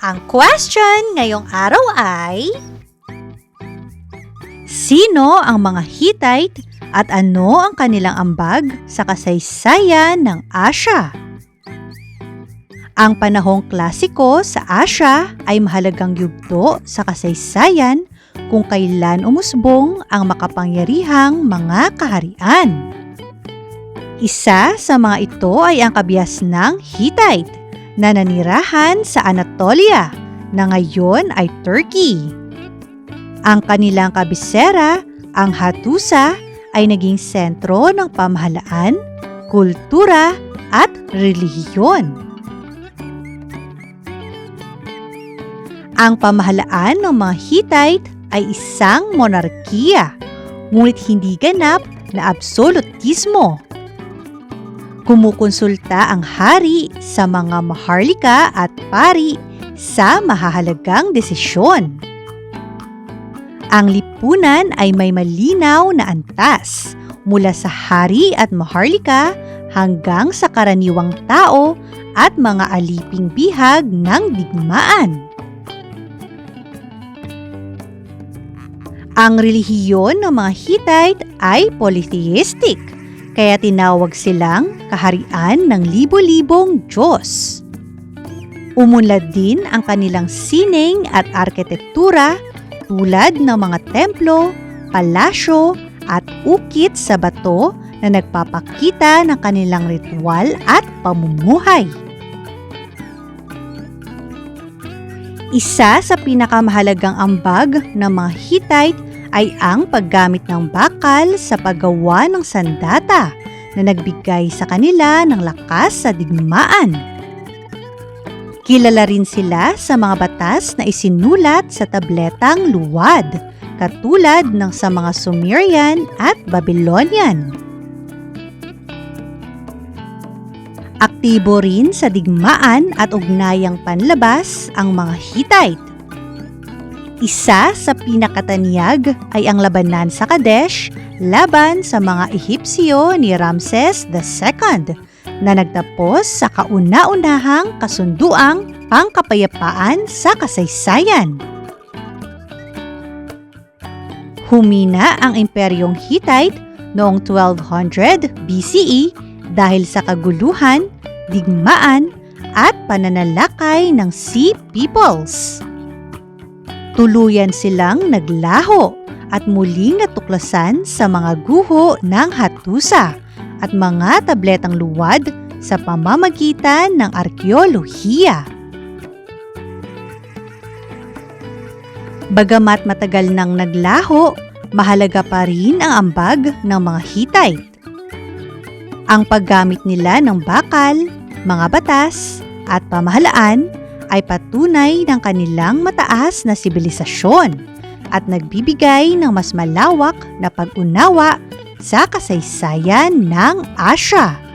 Ang question ngayong araw ay Sino ang mga Hittite at ano ang kanilang ambag sa kasaysayan ng Asya? Ang panahong klasiko sa Asya ay mahalagang yugto sa kasaysayan kung kailan umusbong ang makapangyarihang mga kaharian. Isa sa mga ito ay ang kabias ng Hittite na nanirahan sa Anatolia na ngayon ay Turkey. Ang kanilang kabisera, ang Hattusa, ay naging sentro ng pamahalaan, kultura at relihiyon. Ang pamahalaan ng mga Hittite ay isang monarkiya, ngunit hindi ganap na absolutismo. Kumukonsulta ang hari sa mga maharlika at pari sa mahahalagang desisyon. Ang lipunan ay may malinaw na antas mula sa hari at maharlika hanggang sa karaniwang tao at mga aliping bihag ng digmaan. Ang relihiyon ng mga Hittite ay polytheistic, kaya tinawag silang kaharian ng libo-libong Diyos. Umunlad din ang kanilang sining at arkitektura tulad ng mga templo, palasyo at ukit sa bato na nagpapakita ng kanilang ritual at pamumuhay. Isa sa pinakamahalagang ambag ng mga Hittite ay ang paggamit ng bakal sa paggawa ng sandata na nagbigay sa kanila ng lakas sa digmaan. Kilala rin sila sa mga batas na isinulat sa tabletang luwad, katulad ng sa mga Sumerian at Babylonian. Aktibo rin sa digmaan at ugnayang panlabas ang mga Hittite. Isa sa pinakatanyag ay ang labanan sa Kadesh laban sa mga Ehipsyo ni Ramses II na nagtapos sa kauna-unahang kasunduang pangkapayapaan sa kasaysayan. Humina ang imperyong Hittite noong 1200 BCE dahil sa kaguluhan, digmaan at pananalakay ng Sea Peoples. Tuluyan silang naglaho at muling natuklasan sa mga guho ng Hattusa at mga tabletang luwad sa pamamagitan ng arkeolohiya. Bagamat matagal nang naglaho, mahalaga pa rin ang ambag ng mga Hittite. Ang paggamit nila ng bakal, mga batas, at pamahalaan ay patunay ng kanilang mataas na sibilisasyon at nagbibigay ng mas malawak na pag-unawa sa kasaysayan ng Asya.